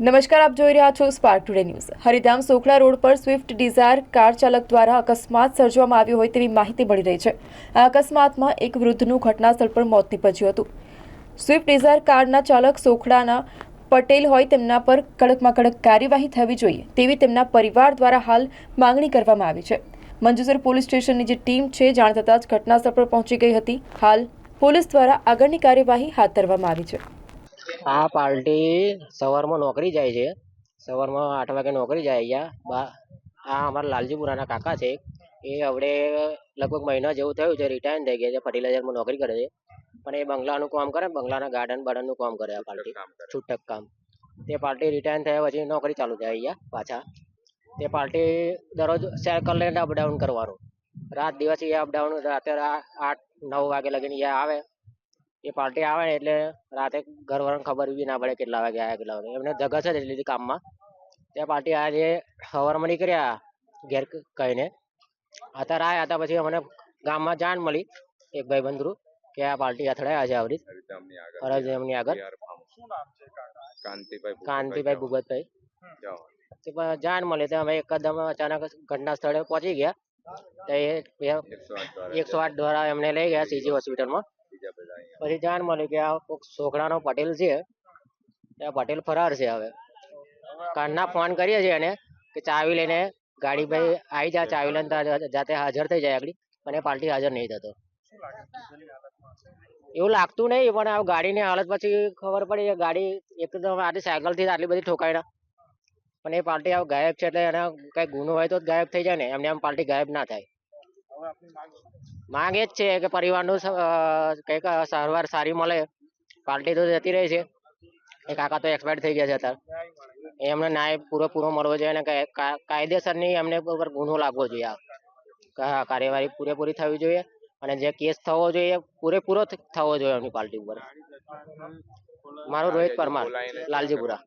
નમસ્કાર, આપ જોઈ રહ્યા છો Spark Today news Haridham Sokhla road પર સ્વિફ્ટ ડિઝાયર કાર ચાલક દ્વારા અકસ્માત સર્જવામાં આવ્યો હોય તેવી માહિતી મળી રહી છે. આ અકસ્માતમાં એક વૃદ્ધનું ઘટનાસ્થળ પર મોત નીપજ્યું હતું. સ્વિફ્ટ ડિઝાયર કારના ચાલક સોખડાના પટેલ હોય તેમના પર કડકમાં કડક કાર્યવાહી થવી જોઈએ તેવી તેમના પરિવાર દ્વારા હાલ માંગણી કરવામાં આવી છે. મંજુસર પોલીસ સ્ટેશનની જે ટીમ છે, જાણ થતાં જ ઘટનાસ્થળ પર પહોંચી ગઈ હતી. હાલ પોલીસ દ્વારા આગળની કાર્યવાહી હાથ ધરવામાં આવી છે. આ પાર્ટી સવારમાં નોકરી જાય છે. સવારમાં આઠ વાગે નોકરી જાય અહીંયા આ અમારા લાલજીપુરાના કાકા છે. એ હવે લગભગ મહિના જેવું થયું છે રિટાયર થઈ ગયા છે ફર્ટિલાઇઝરમાં નોકરી કરે છે. પણ એ બંગલાનું કામ કરે બંગલાના ગાર્ડન બાર્ડનનું કામ કરે આ પાર્ટી. છૂટક કામ. તે પાર્ટી રિટાયર થયા પછી નોકરી ચાલુ થાય અહીંયા પાછા. તે પાર્ટી દરરોજ સાયકલ લઈને અપડાઉન કરવાનું. રાત દિવસ એ અપડાઉન રાતે આઠ, નવ વાગે લગીને અહીંયા આવે. એ પાર્ટી આવે ને એટલે રાતે ઘરવાળાને ખબર બી ના પડે કેટલા વાગે આવ્યા કેટલા વાગે. એમને ધગસ જ એટલી હતી કામમાં. ત્યાં પાર્ટી આજે સવારમાં નીકળ્યા ઘેર કહીને. અત્યારે આવ્યા હતા પછી અમને ગામમાં જાણ મળી એક ભાઈ બંધુ કે આ પાર્ટી અથડાયા છે આવરી હરિધામની આગળ. આગળ. કાંતિભાઈ કાંતિભાઈ ભૂગતભાઈ. જાણ મળી. તો અમે એકદમ અચાનક ઘટના સ્થળે પહોંચી ગયા. તો એકસો આઠ દ્વારા એમને લઈ ગયા સીજી હોસ્પિટલમાં. પછી જાણ મળી કે આ કોઈક છોકરાનો પટેલ છે. એ પટેલ ફરાર છે હવે. કારના ફોન કરીએ છીએ એને કે ચાવી લઈને ગાડી ભાઈ આવી જા, ચાવી લઈને જાતે હાજર થઈ જાય આગળ. એ પાર્ટી હાજર નહીં થતો. એવું લાગતું નહીં, પણ આ ગાડીની હાલત પછી ખબર પડી કે ગાડી એકદમ આટલી સાયકલથી આટલી બધી ઠોકાઈ ના. પણ એ પાર્ટી આ ગાયબ છે એટલે એના કઈ ગુનો હોય તો જ ગાયબ થઈ જાય ને. એમને આમ પાર્ટી ગાયબ ના થાય. માંગ એ જ છે કે પરિવારનું કંઈક સારવાર સારી મળે. પાર્ટી તો જતી રહી છે. એ કાકા તો એક્સપાયર થઈ ગયા છે અત્યારે. એમને ન્યાય પૂરેપૂરો મળવો જોઈએ અને કાયદેસર કાયદેસરની એમને ઉપર ગુનો લાગવો જોઈએ કાર્યવાહી પૂરેપૂરી થવી જોઈએ અને જે કેસ થવો જોઈએ પૂરેપૂરો થવો જોઈએ એમની પાર્ટી ઉપર. મારું રોહિત પરમાર લાલજીપુરા.